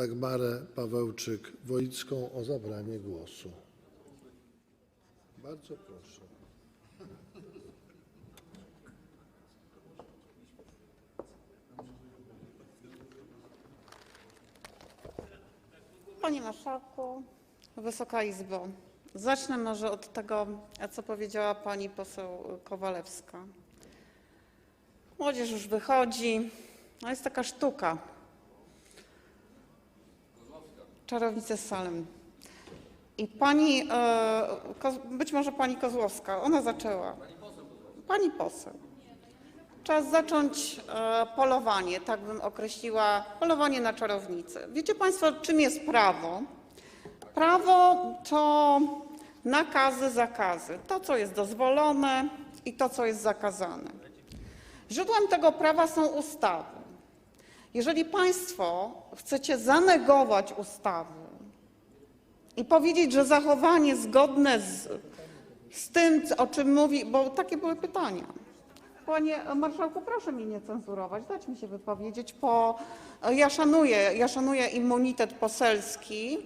Dagmarę Pawełczyk-Woicką o zabranie głosu. Bardzo proszę. Panie Marszałku, Wysoka Izbo, zacznę może od tego, co powiedziała pani poseł Kowalewska. Młodzież już wychodzi, no jest taka sztuka. Czarownice z Salem. I pani, e, być może pani Kozłowska, ona zaczęła. Pani poseł. Czas zacząć e, polowanie, tak bym określiła, polowanie na czarownicę. Wiecie Państwo, czym jest prawo? Prawo to nakazy, zakazy. To, co jest dozwolone i to, co jest zakazane. Źródłem tego prawa są ustawy. Jeżeli Państwo chcecie zanegować ustawy i powiedzieć, że zachowanie zgodne z, z tym, o czym mówi, bo takie były pytania. Panie marszałku, proszę mnie nie cenzurować, dać mi się wypowiedzieć, bo ja szanuję, ja szanuję immunitet poselski,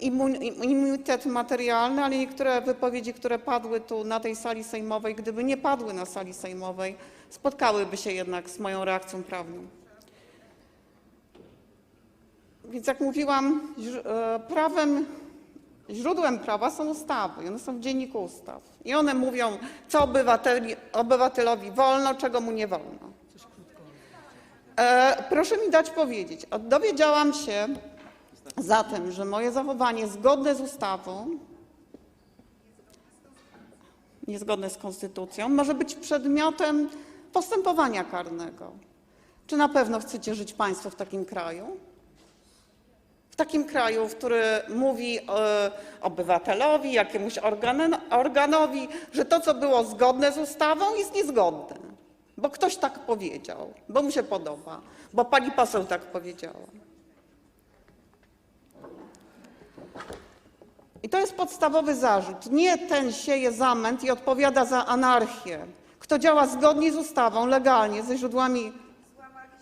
immun- immunitet materialny, ale niektóre wypowiedzi, które padły tu na tej sali sejmowej, gdyby nie padły na sali sejmowej, spotkałyby się jednak z moją reakcją prawną. Więc jak mówiłam, e, prawem, źródłem prawa są ustawy, one są w dzienniku ustaw. I one mówią, co obywateli, obywatelowi wolno, czego mu nie wolno. E, proszę mi dać powiedzieć, dowiedziałam się zatem, że moje zachowanie zgodne z ustawą, niezgodne z konstytucją, może być przedmiotem postępowania karnego. Czy na pewno chcecie żyć Państwo w takim kraju? Takim kraju, który mówi e, obywatelowi, jakiemuś organ- organowi, że to, co było zgodne z ustawą, jest niezgodne, bo ktoś tak powiedział, bo mu się podoba, bo pani poseł tak powiedziała. I to jest podstawowy zarzut. Nie ten sieje zamęt i odpowiada za anarchię. Kto działa zgodnie z ustawą, legalnie, ze źródłami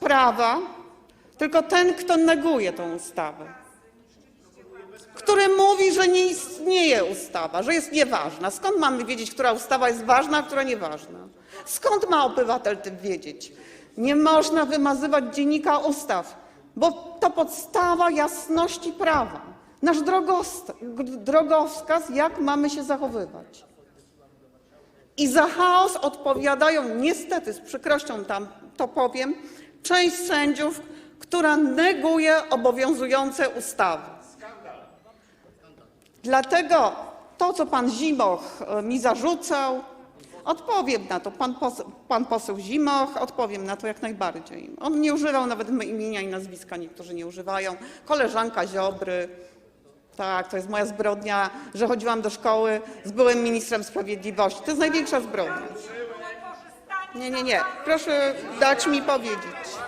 prawa, tylko ten, kto neguje tą ustawę który mówi, że nie istnieje ustawa, że jest nieważna. Skąd mamy wiedzieć, która ustawa jest ważna, a która nieważna? Skąd ma obywatel tym wiedzieć? Nie można wymazywać dziennika ustaw, bo to podstawa jasności prawa. Nasz drogowskaz, jak mamy się zachowywać. I za chaos odpowiadają niestety, z przykrością tam to powiem, część sędziów, która neguje obowiązujące ustawy. Dlatego to, co pan Zimoch e, mi zarzucał, odpowiem na to. Pan poseł, pan poseł Zimoch, odpowiem na to jak najbardziej. On nie używał nawet imienia i nazwiska, niektórzy nie używają. Koleżanka Ziobry. Tak, to jest moja zbrodnia, że chodziłam do szkoły z byłym ministrem sprawiedliwości. To jest największa zbrodnia. Nie, nie, nie. Proszę dać mi powiedzieć.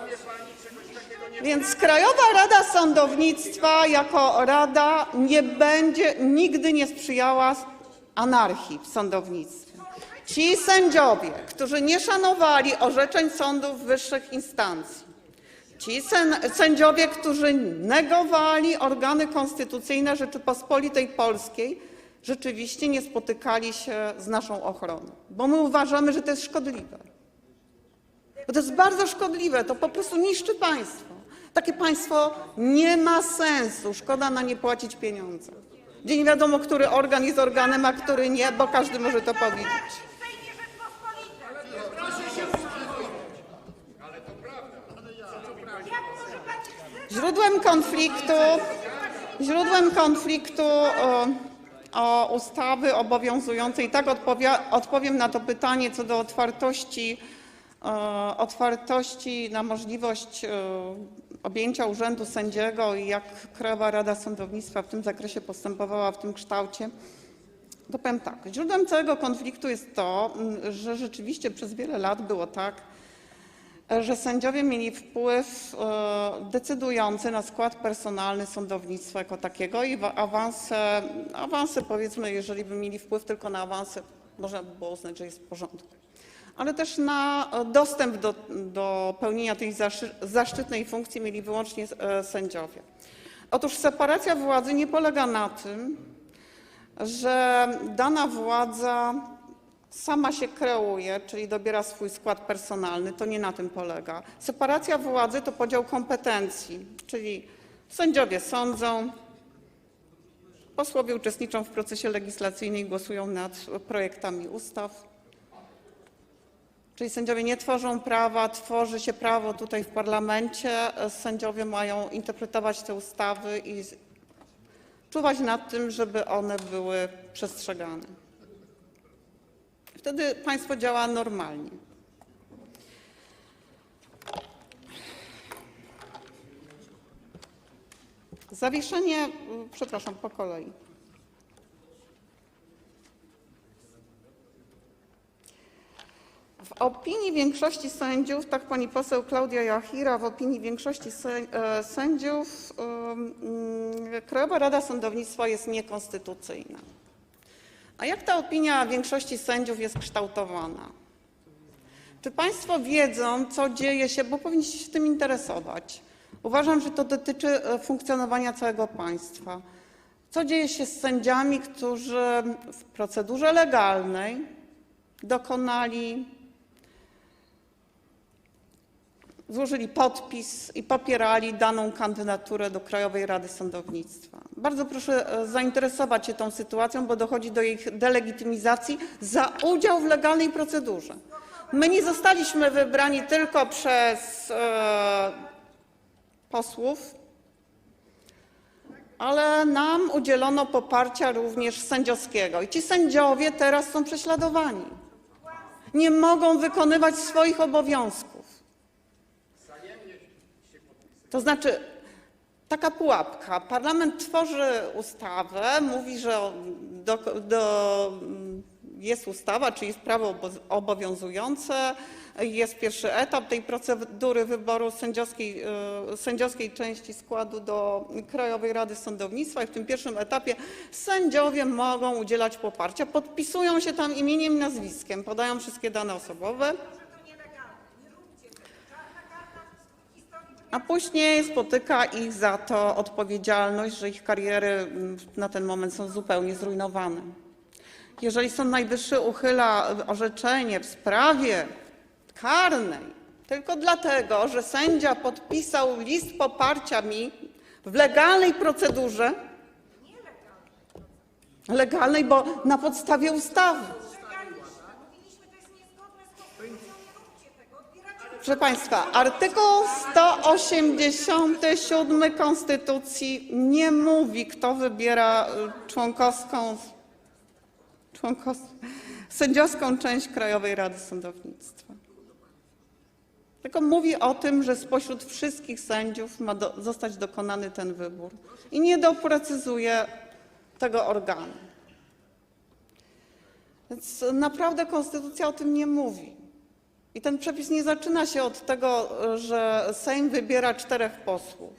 Więc Krajowa Rada Sądownictwa jako rada nie będzie, nigdy nie sprzyjała anarchii w sądownictwie. Ci sędziowie, którzy nie szanowali orzeczeń sądów wyższych instancji, ci sędziowie, którzy negowali organy konstytucyjne Rzeczypospolitej Polskiej, rzeczywiście nie spotykali się z naszą ochroną, bo my uważamy, że to jest szkodliwe. Bo to jest bardzo szkodliwe, to po prostu niszczy państwo. Takie państwo nie ma sensu, szkoda na nie płacić pieniądze. Gdzie nie wiadomo, który organ jest organem, a który nie, bo każdy może to powiedzieć. Źródłem konfliktu, źródłem konfliktu o, o ustawy obowiązującej, tak odpowiem na to pytanie co do otwartości, otwartości na możliwość objęcia urzędu sędziego i jak Krajowa Rada Sądownictwa w tym zakresie postępowała w tym kształcie. To powiem tak, źródłem całego konfliktu jest to, m, że rzeczywiście przez wiele lat było tak, że sędziowie mieli wpływ e, decydujący na skład personalny sądownictwa jako takiego i wa- awanse, awanse powiedzmy, jeżeli by mieli wpływ tylko na awanse, można by było uznać, że jest w porządku. Ale też na e, dostęp do, do pełnienia tej zaszczytnej funkcji mieli wyłącznie e, sędziowie. Otóż separacja władzy nie polega na tym, że dana władza sama się kreuje, czyli dobiera swój skład personalny. To nie na tym polega. Separacja władzy to podział kompetencji, czyli sędziowie sądzą, posłowie uczestniczą w procesie legislacyjnym i głosują nad projektami ustaw. Czyli sędziowie nie tworzą prawa, tworzy się prawo tutaj w parlamencie. Sędziowie mają interpretować te ustawy i czuwać nad tym, żeby one były przestrzegane. Wtedy państwo działa normalnie. Zawieszenie, przepraszam, po kolei. Opinii większości sędziów, tak pani poseł Klaudia Jachira, w opinii większości e, sędziów mm, Krajowa Rada Sądownictwa jest niekonstytucyjna. A jak ta opinia większości sędziów jest kształtowana? Czy Państwo wiedzą, co dzieje się, bo powinniście się tym interesować? Uważam, że to dotyczy e, funkcjonowania całego państwa. Co dzieje się z sędziami, którzy w procedurze legalnej dokonali, złożyli podpis i popierali daną kandydaturę do Krajowej Rady Sądownictwa? Bardzo proszę e, zainteresować się tą sytuacją, bo dochodzi do ich delegitymizacji za udział w legalnej procedurze. My nie zostaliśmy wybrani tylko przez e, posłów, ale nam udzielono poparcia również sędziowskiego. I ci sędziowie teraz są prześladowani. Nie mogą wykonywać swoich obowiązków. To znaczy, taka pułapka. Parlament tworzy ustawę, mówi, że do, do, jest ustawa, czy jest prawo obo- obowiązujące, jest pierwszy etap tej procedury wyboru sędziowskiej, e, sędziowskiej części składu do Krajowej Rady Sądownictwa i w tym pierwszym etapie sędziowie mogą udzielać poparcia, podpisują się tam imieniem i nazwiskiem, podają wszystkie dane osobowe. A później spotyka ich za to odpowiedzialność, że ich kariery mm, na ten moment są zupełnie zrujnowane. Jeżeli Sąd Najwyższy uchyla orzeczenie w sprawie karnej tylko dlatego, że sędzia podpisał list poparcia mi w legalnej procedurze, legalnej, bo na podstawie ustawy. Proszę Państwa, artykuł 187 Konstytucji nie mówi, kto wybiera y, członkowską, członkos, sędziowską część Krajowej Rady Sądownictwa. Tylko mówi o tym, że spośród wszystkich sędziów ma do, zostać dokonany ten wybór i nie doprecyzuje tego organu. Więc naprawdę Konstytucja o tym nie mówi. I ten przepis nie zaczyna się od tego, że Sejm wybiera czterech posłów,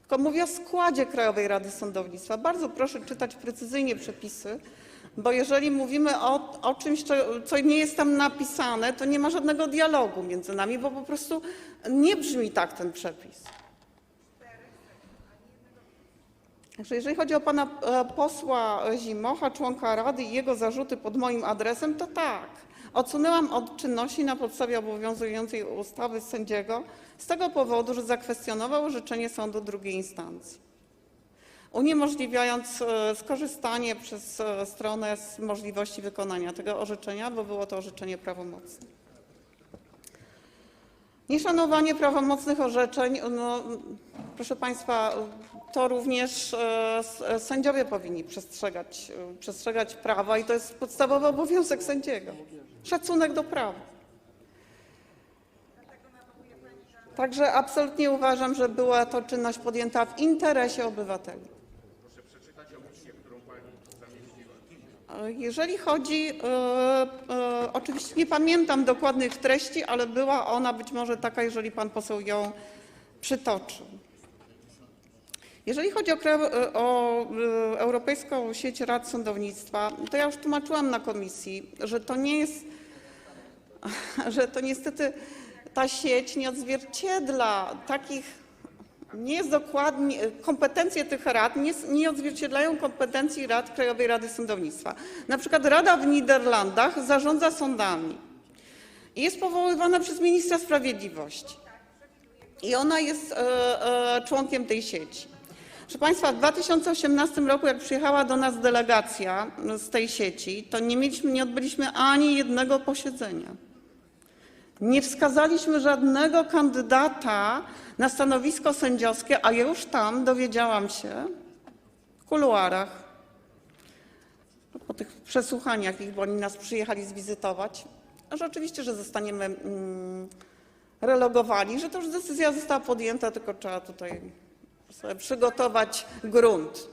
tylko mówi o składzie Krajowej Rady Sądownictwa. Bardzo proszę czytać precyzyjnie przepisy, bo jeżeli mówimy o, o czymś, co, co nie jest tam napisane, to nie ma żadnego dialogu między nami, bo po prostu nie brzmi tak ten przepis. Także jeżeli chodzi o pana e, posła Zimocha, członka Rady i jego zarzuty pod moim adresem, to tak. Odsunęłam od czynności na podstawie obowiązującej ustawy sędziego z tego powodu, że zakwestionował orzeczenie sądu drugiej instancji, uniemożliwiając e, skorzystanie przez e, stronę z możliwości wykonania tego orzeczenia, bo było to orzeczenie prawomocne. Nieszanowanie prawomocnych orzeczeń, no, proszę Państwa, to również e, sędziowie powinni przestrzegać, e, przestrzegać prawa i to jest podstawowy obowiązek sędziego. Szacunek do prawa. Także absolutnie uważam, że była to czynność podjęta w interesie obywateli. E, Jeżeli chodzi, e, e, oczywiście nie pamiętam dokładnych treści, ale była ona być może taka, jeżeli pan poseł ją przytoczył. Jeżeli chodzi o, e, o e, Europejską Sieć Rad Sądownictwa, to ja już tłumaczyłam na komisji, że to nie jest, że to niestety ta sieć nie odzwierciedla takich nie jest dokładnie, kompetencje tych rad nie, nie odzwierciedlają kompetencji rad Krajowej Rady Sądownictwa. Na przykład Rada w Niderlandach zarządza sądami i jest powoływana przez ministra sprawiedliwości. I ona jest e, e, członkiem tej sieci. Proszę Państwa, w 2018 roku, jak przyjechała do nas delegacja z tej sieci, to nie, mieliśmy, nie odbyliśmy ani jednego posiedzenia. Nie wskazaliśmy żadnego kandydata na stanowisko sędziowskie, a już tam dowiedziałam się w kuluarach, po tych przesłuchaniach ich, bo oni nas przyjechali zwizytować, że oczywiście, że zostaniemy mm, relogowani, że to już decyzja została podjęta, tylko trzeba tutaj przygotować grunt.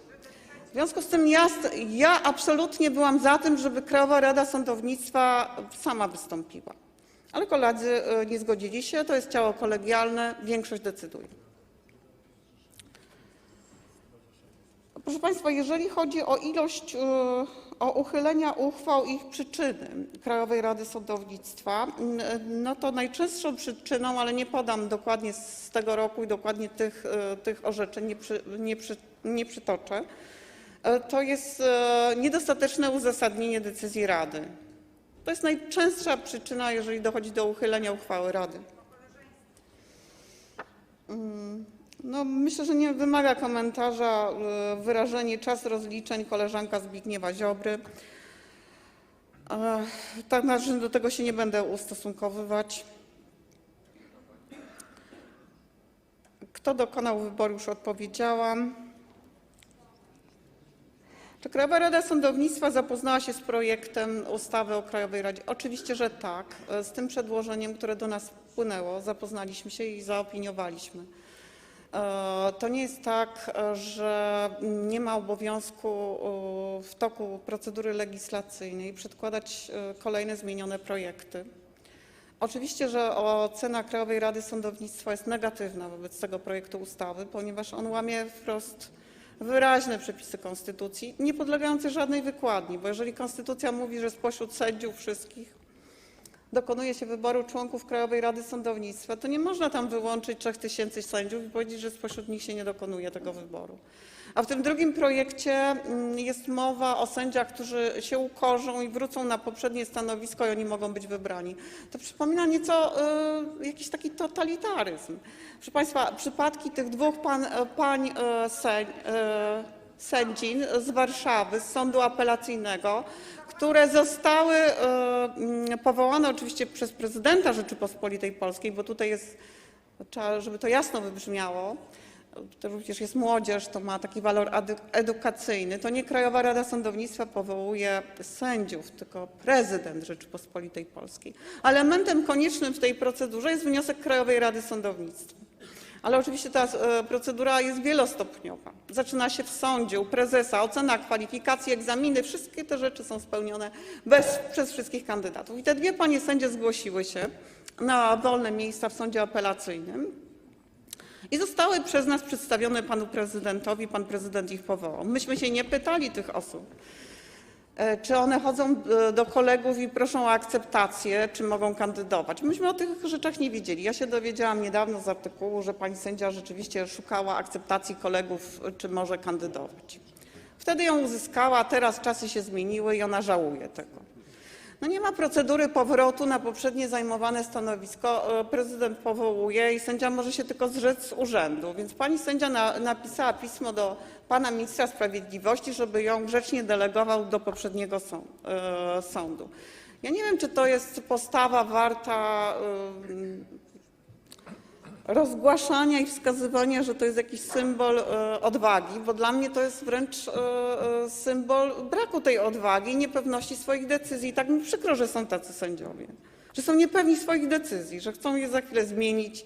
W związku z tym ja, ja absolutnie byłam za tym, żeby Krajowa Rada Sądownictwa sama wystąpiła. Ale koledzy e, nie zgodzili się, to jest ciało kolegialne, większość decyduje. Proszę Państwa, jeżeli chodzi o ilość, e, o uchylenia uchwał i ich przyczyny Krajowej Rady Sądownictwa, n- no to najczęstszą przyczyną, ale nie podam dokładnie z tego roku i dokładnie tych, e, tych orzeczeń nie, przy, nie, przy, nie przytoczę, e, to jest e, niedostateczne uzasadnienie decyzji Rady. To jest najczęstsza przyczyna, jeżeli dochodzi do uchylenia uchwały Rady. Mm, No, myślę, że nie wymaga komentarza y, wyrażenie czas rozliczeń koleżanka Zbigniewa Ziobry. Tak, do tego się nie będę ustosunkowywać. Kto dokonał wyboru, już odpowiedziałam. Czy Krajowa Rada Sądownictwa zapoznała się z projektem ustawy o Krajowej Radzie? Oczywiście, że tak. E, Z tym przedłożeniem, które do nas wpłynęło, zapoznaliśmy się i zaopiniowaliśmy. E, To nie jest tak, e, że nie ma obowiązku e, w toku procedury legislacyjnej przedkładać kolejne zmienione projekty. Oczywiście, że ocena Krajowej Rady Sądownictwa jest negatywna wobec tego projektu ustawy, ponieważ on łamie wprost wyraźne przepisy konstytucji, nie podlegające żadnej wykładni, bo jeżeli konstytucja mówi, że spośród sędziów wszystkich dokonuje się wyboru członków Krajowej Rady Sądownictwa, to nie można tam wyłączyć 3000 sędziów i powiedzieć, że spośród nich się nie dokonuje tego wyboru. A w tym drugim projekcie mm, jest mowa o sędziach, którzy się ukorzą i wrócą na poprzednie stanowisko i oni mogą być wybrani. To przypomina nieco y, jakiś taki totalitaryzm. Proszę Państwa, przypadki tych dwóch pan, pań y, sęń, y, sędzin z Warszawy, z sądu apelacyjnego, które zostały e, mm, powołane oczywiście przez prezydenta Rzeczypospolitej Polskiej, bo tutaj jest, trzeba, żeby to jasno wybrzmiało, to również jest młodzież, to ma taki walor edukacyjny. To nie Krajowa Rada Sądownictwa powołuje sędziów, tylko prezydent Rzeczypospolitej Polskiej. Elementem koniecznym w tej procedurze jest wniosek Krajowej Rady Sądownictwa. Ale oczywiście ta e, procedura jest wielostopniowa. Zaczyna się w sądzie, u prezesa, ocena kwalifikacji, egzaminy, wszystkie te rzeczy są spełnione bez, przez wszystkich kandydatów. I te dwie panie sędzie zgłosiły się na wolne miejsca w sądzie apelacyjnym i zostały przez nas przedstawione panu prezydentowi, pan prezydent ich powołał. Myśmy się nie pytali tych osób, czy one chodzą e, do kolegów i proszą o akceptację, czy mogą kandydować. Myśmy o tych rzeczach nie wiedzieli. Ja się dowiedziałam niedawno z artykułu, że pani sędzia rzeczywiście szukała akceptacji kolegów, e, czy może kandydować. Wtedy ją uzyskała, teraz czasy się zmieniły i ona żałuje tego. No nie ma procedury powrotu na poprzednie zajmowane stanowisko. E, Prezydent powołuje i sędzia może się tylko zrzec z urzędu. Więc pani sędzia na, napisała pismo do pana ministra sprawiedliwości, żeby ją grzecznie delegował do poprzedniego sąd, e, sądu. Ja nie wiem, czy to jest postawa warta e, rozgłaszania i wskazywania, że to jest jakiś symbol e, odwagi, bo dla mnie to jest wręcz e, e, symbol braku tej odwagi niepewności swoich decyzji. Tak mi przykro, że są tacy sędziowie, że są niepewni swoich decyzji, że chcą je za chwilę zmienić.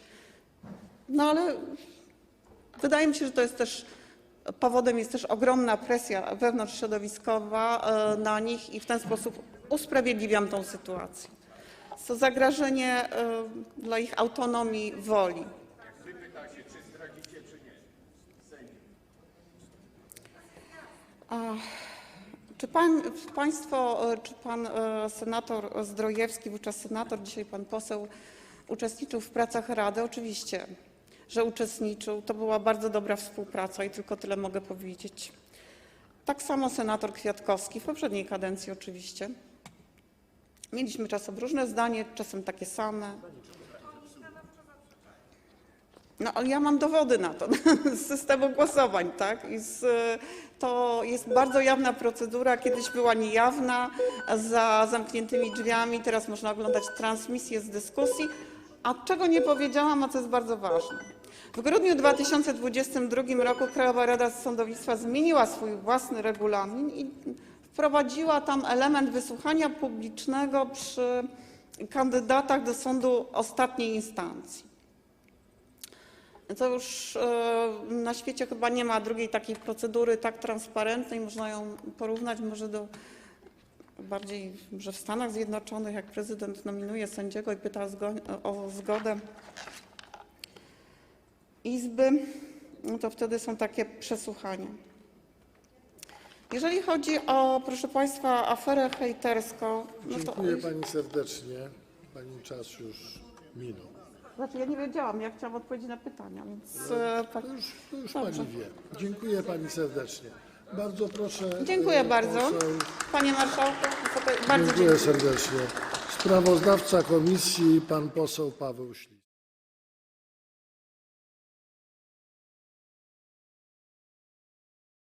No ale wydaje mi się, że to jest też powodem jest też ogromna presja wewnątrzśrodowiskowa na nich i w ten sposób usprawiedliwiam tą sytuację. Jest to zagrożenie e, dla ich autonomii woli. Czy pan, państwo, e, czy pan e, senator Zdrojewski, wówczas senator, dzisiaj pan poseł, uczestniczył w pracach Rady? Oczywiście. że uczestniczył. To była bardzo dobra współpraca i tylko tyle mogę powiedzieć. Tak samo senator Kwiatkowski, w poprzedniej kadencji oczywiście. Mieliśmy czasem różne zdanie, czasem takie same. No ale ja mam dowody na to z systemu głosowań, tak? I z, to jest bardzo jawna procedura, kiedyś była niejawna, za zamkniętymi drzwiami, teraz można oglądać transmisję z dyskusji. A czego nie powiedziałam, a co jest bardzo ważne. W grudniu 2022 roku Krajowa Rada Sądownictwa zmieniła swój własny regulamin i wprowadziła tam element wysłuchania publicznego przy kandydatach do sądu ostatniej instancji. To już e, na świecie chyba nie ma drugiej takiej procedury tak transparentnej. Można ją porównać może do bardziej, że w Stanach Zjednoczonych, jak prezydent nominuje sędziego i pyta o zgo- o zgodę Izby, no to wtedy są takie przesłuchania. Jeżeli chodzi o, proszę Państwa, aferę hejterską, no to Dziękuję pani serdecznie. Pani czas już minął. znaczy ja nie wiedziałam, ja chciałam odpowiedzieć na pytania, więc e, To pan- już, to już pani wie. Dziękuję pani serdecznie. Bardzo proszę. Dziękuję e, bardzo. poseł- Panie Marszałku, bardzo Dziękuję dziękuję. serdecznie. Sprawozdawca komisji, pan poseł Paweł Śliw.